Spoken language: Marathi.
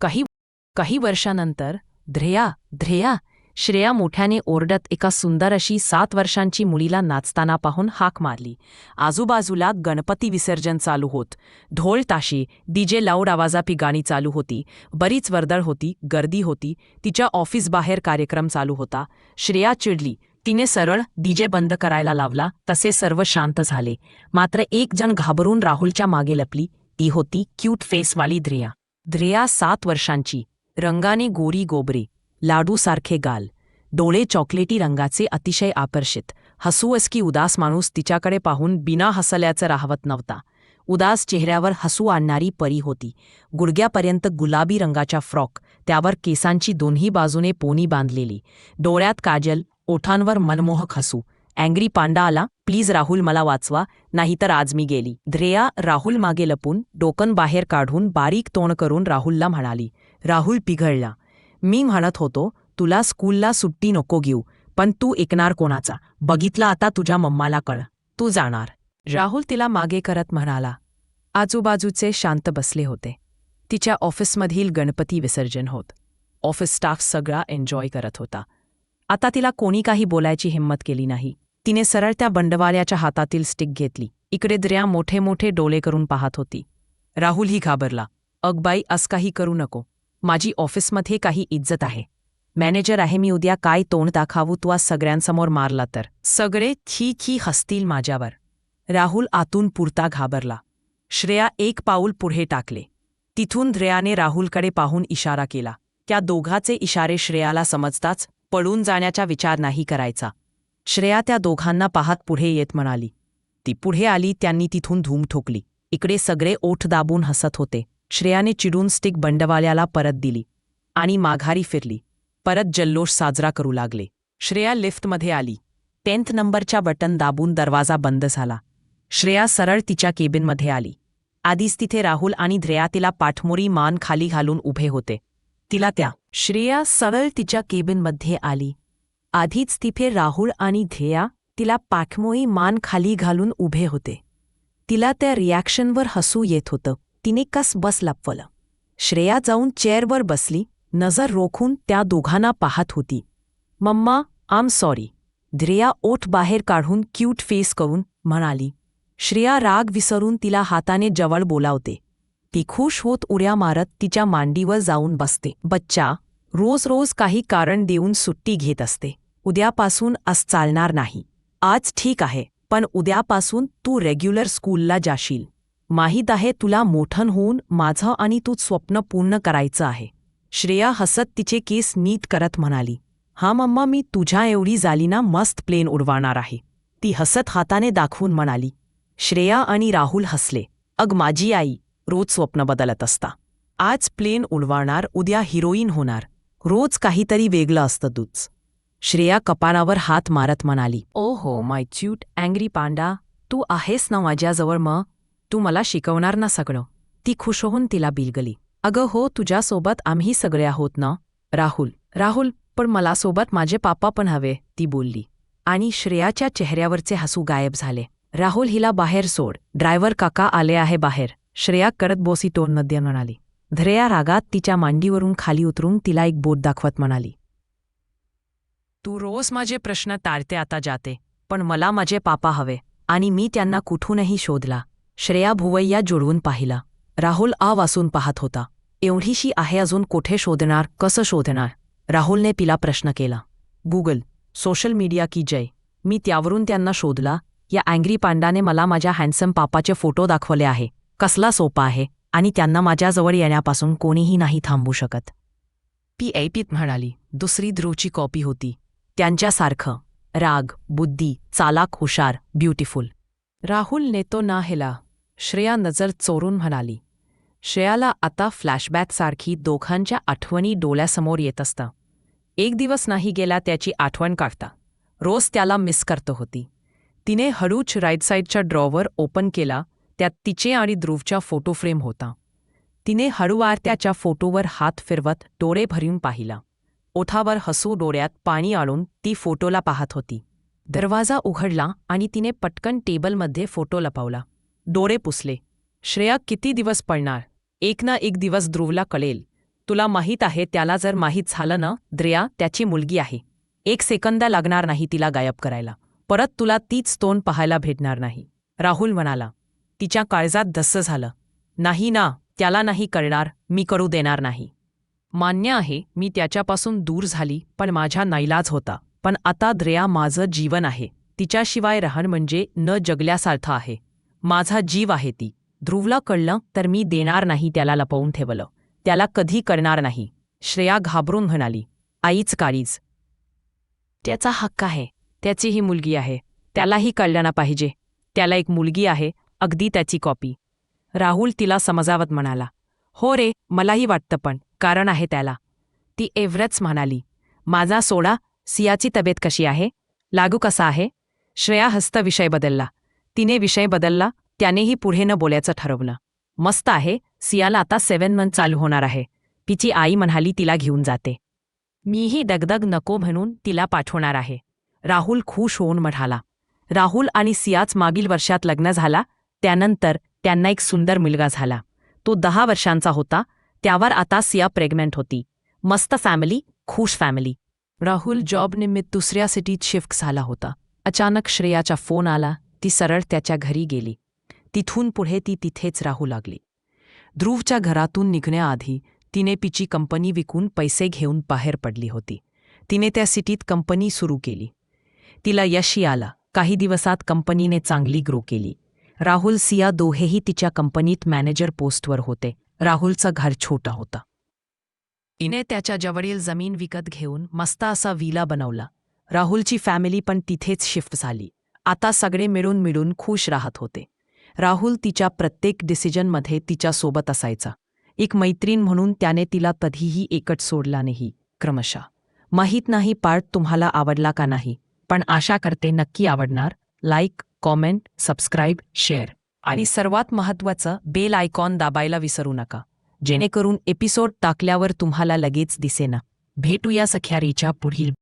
काही काही वर्षानंतर ध्रेया ध्रेया श्रेया मोठ्याने ओरडत एका सुंदर अशी सात वर्षांची मुलीला नाचताना पाहून हाक मारली. आजूबाजूला गणपती विसर्जन चालू होत. ढोल ताशी डीजे लाऊड आवाजापी गाणी चालू होती. बरीच वर्दळ होती गर्दी होती. तिच्या ऑफिसबाहेर कार्यक्रम चालू होता. श्रेया चिडली. तिने सरळ डीजे बंद करायला लावला. तसे सर्व शांत झाले. मात्र एक जण घाबरून राहुलच्या मागे लपली. ती होती क्यूट फेसवाली ध्रेया. ध्रेया सात वर्षांची. रंगाने गोरी गोबरे. लाडूसारखे गाल. डोळे चॉकलेटी रंगाचे अतिशय आकर्षित. हसूअसकी उदास माणूस तिच्याकडे पाहून बिना हसल्याचं राहवत नव्हता. उदास चेहऱ्यावर हसू आणणारी परी होती. गुडघ्यापर्यंत गुलाबी रंगाच्या फ्रॉक त्यावर केसांची दोन्ही बाजूने पोनी बांधलेली. डोळ्यात काजल ओठांवर मनमोहक हसू. अँग्री पांडा आला प्लीज राहुल मला वाचवा नाहीतर आज मी गेली. ध्रेया राहुल मागे लपून डोकन बाहेर काढून बारीक तोंड करून राहुलला म्हणाली राहुल पिघळला. मी म्हणत होतो तुला स्कूलला सुट्टी नको घेऊ पण तू ऐकणार कोणाचा? बघितला आता तुझ्या मम्माला कळ. तू जाणार. राहुल तिला मागे करत म्हणाला. आजूबाजूचे शांत बसले होते. तिच्या ऑफिसमधील गणपती विसर्जन होत. ऑफिस स्टाफ सगळा एन्जॉय करत होता. आता तिला कोणी काही बोलायची हिंमत केली नाही. तिने सरळ त्या बंडवाल्याच्या हातातील स्टिक घेतली. इकडे द्र्या मोठे मोठे डोले करून पाहत होती. राहुलही घाबरला. अगबाई अस काही करू नको. माझी ऑफिसमध्ये काही इज्जत आहे. मॅनेजर आहे मी उद्या काय तोंड दाखावू तू आज सगळ्यांसमोर मारला तर. सगळे छी छी हसतील माझ्यावर. राहुल आतून पुरता घाबरला. श्रेया एक पाऊल पुढे टाकले. तिथून द्रेयाने राहुलकडे पाहून इशारा केला. त्या दोघाचे इशारे श्रेयाला समजताच पळून जाण्याचा विचार नाही करायचा. श्रेया त्या दोघांना पाहत पुढे येत म्हणाली. ती पुढे आली त्यांनी तिथून धूम ठोकली. इकडे सगळे ओठ दाबून हसत होते. श्रेयाने चिडून स्टिक बंडवाल्याला परत दिली आणि माघारी फिरली. परत जल्लोष साजरा करू लागले. श्रेया लिफ्टमध्ये आली. टेन्थ नंबरच्या बटन दाबून दरवाजा बंद झाला. श्रेया सरळ तिच्या केबिनमध्ये आली. आधीच तिथे राहुल आणि ध्रेया तिला पाठमोरी मान खाली घालून उभे होते. तिला त्या श्रेया सरळ तिच्या केबिनमध्ये आली. आधीच तिथे राहुल आणि ध्येया तिला पाठमोई मान खाली घालून उभे होते. तिला त्या रिॲक्शनवर हसू येत होतं. तिने कस बस लपवलं. श्रेया जाऊन चेअरवर बसली नजर रोखून त्या दोघांना पाहत होती. मम्मा आम सॉरी. ध्रेया ओठ बाहेर काढून क्यूट फेस करून म्हणाली श्रेया राग विसरून तिला हाताने जवळ बोलावते. ती खुश होत उड्या मारत तिच्या मांडीवर जाऊन बसते. बच्चा रोज रोज काही कारण देऊन सुट्टी घेत असते. उद्यापासून आज चालणार नाही. आज ठीक आहे पण उद्यापासून तू रेग्युलर स्कूलला जाशील. माहीत आहे तुला मोठन होऊन माझं आणि तू स्वप्न पूर्ण करायचं आहे. श्रेया हसत तिचे केस नीट करत म्हणाली हा मम्मा मी तुझ्या एवढी जालीना मस्त प्लेन उडवाणार आहे. ती हसत हाताने दाखवून म्हणाली श्रेया आणि राहुल हसले. अग माझी आई रोज स्वप्न बदलत असता. आज प्लेन उडवाणार उद्या हिरोईन होणार. रोज काहीतरी वेगळं असतं तूच श्रेया कपानावर हात मारत म्हणाली ओ हो माय च्यूट अँग्री पांडा तू आहेस ना माझ्याजवळ मग? तू मला शिकवणार ना सगळं? ती खुश होऊन तिला बिलगली. अगं हो तुझ्यासोबत आम्ही सगळे आहोत ना? राहुल राहुल पण मला सोबत माझे पापा पण हवे ती बोलली. आणि श्रेयाच्या चेहऱ्यावरचे हसू गायब झाले. राहुल हिला बाहेर सोड ड्रायव्हर काका आले आहे बाहेर. श्रेया करत बोसी टोन नद्य म्हणाली. ध्रेया रागात तिच्या मांडीवरून खाली उतरून तिला एक बोट दाखवत म्हणाली. तू रोज माझे प्रश्न टाळते आता जाते पण मला माझे पापा हवे आणि मी त्यांना कुठूनही शोधला. श्रेया भुवैया जुळवून पाहिला. राहुल आ वासून पाहत होता. एवढीशी आहे अजून कोठे शोधणार कसं शोधणार? राहुलने तिला प्रश्न केला. गुगल सोशल मीडिया की जय? मी त्यावरून त्यांना शोधला या अँग्री पांडाने मला माझ्या हँडसम पापाचे फोटो दाखवले आहे. कसला सोपा आहे आणि त्यांना माझ्याजवळ येण्यापासून कोणीही नाही थांबू शकत. पी ऐपीत म्हणाली दुसरी ध्रुवची कॉपी होती. त्यांच्यासारखं. राग बुद्धी चालाक हुशार ब्युटिफुल. राहुल नेतो ना हेला श्रेया नजर चोरून म्हणाली. श्रेयाला आता फ्लॅशबॅकसारखी दोघांच्या आठवणी डोळ्यासमोर येत असतं. एक दिवस नाही गेला त्याची आठवण काढता. रोज त्याला मिस करतो होती. तिने हळूच राईट साईडच्या ड्रॉवर ओपन केला त्यात तिचे आणि ध्रुवचा फोटो फ्रेम होता. तिने हळूवार त्याच्या फोटोवर हात फिरवत डोळे भरून पाहिला. ओठावर हसू डोळ्यात पाणी आणून ती फोटोला पाहत होती. दरवाजा उघडला आणि तिने पटकन टेबलमध्ये फोटो लपवला. डोळे पुसले. श्रेया किती दिवस पडणार? एक ना एक दिवस ध्रुवला कळेल. तुला माहीत आहे त्याला जर माहीत झालं ना द्रेया त्याची मुलगी आहे. एक सेकंद लागणार नाही तिला गायब करायला. परत तुला तीच तोंड पाहायला भेटणार नाही. राहुल म्हणाला तिच्या काळजात धस्स झालं. नाही ना त्याला नाही कळणार मी करू देणार नाही. मान्य आहे मी त्याच्यापासून दूर झाली पण माझ्या नैलाज होता. पण आता द्रेया माझं जीवन आहे. तिच्याशिवाय राहण म्हणजे न जगल्यासारखं आहे. माझा जीव आहे ती. ध्रुवला कळलं तर मी देणार नाही त्याला लपवून ठेवलं. त्याला कधी करणार नाही. श्रेया घाबरून म्हणाली आईच काळीज. त्याचा हक्क आहे. त्याची ही मुलगी आहे. त्यालाही कळलं पाहिजे. त्याला एक मुलगी आहे अगदी त्याची कॉपी. राहुल तिला समजावत म्हणाला हो रे मलाही वाटतं पण. कारण आहे त्याला. ती एव्हरेच म्हणाली माझा सोडा सियाची तब्येत कशी आहे? लागू कसा आहे? श्रेया हस्त विषय बदलला. तिने विषय बदलला त्यानेही पुढे न बोलायचं ठरवलं. मस्त आहे सियाला आता सेवन मंथ चालू होणार आहे. तिची आई म्हणाली तिला घेऊन जाते. मीही दगदग नको म्हणून तिला पाठवणार आहे. राहुल खुश होऊन म्हणाला. राहुल आणि सियाच मागील वर्षात लग्न झाला त्यानंतर त्यांना एक सुंदर मुलगा झाला. तो दहा वर्षांचा होता त्यावर आता सिया प्रेग्नंट होती. मस्त फॅमिली खुश फॅमिली. राहुल जॉब निमित्त दुसऱ्या सिटीत शिफ्ट झाला होता. अचानक श्रेयाचा फोन आला ती सरळ त्याच्या घरी गेली. तिथून पुढे ती तिथेच राहू लागली. ध्रुवच्या घरातून निघण्याआधी तिने पिची कंपनी विकून पैसे घेऊन बाहेर पडली होती. तिने त्या सिटीत कंपनी सुरू केली. तिला यशही आला काही दिवसात कंपनीने चांगली ग्रो केली. राहुल सिया दोहेही तिच्या कंपनीत मॅनेजर पोस्टवर होते. राहुलचं घर छोटा होता. तिने त्याच्या जवळील जमीन विकत घेऊन मस्त असा विला बनवला. राहुलची फॅमिली पण तिथेच शिफ्ट झाली. आता सगळे मिळून मिळून खुश राहत होते. राहुल तिच्या प्रत्येक डिसिजनमध्ये तिच्यासोबत असायचा. एक मैत्रीण म्हणून त्याने तिला कधीही एकट सोडला नाही क्रमशः. माहीत नाही पार्ट तुम्हाला आवडला का नाही पण आशा करते नक्की आवडणार. लाईक कॉमेंट सबस्क्राईब शेअर आणि सर्वात महत्त्वाचं बेल आयकॉन दाबायला विसरू नका. जेणेकरून एपिसोड टाकल्यावर तुम्हाला लगेच दिसेना. भेटूया सख्यारीच्या पुढील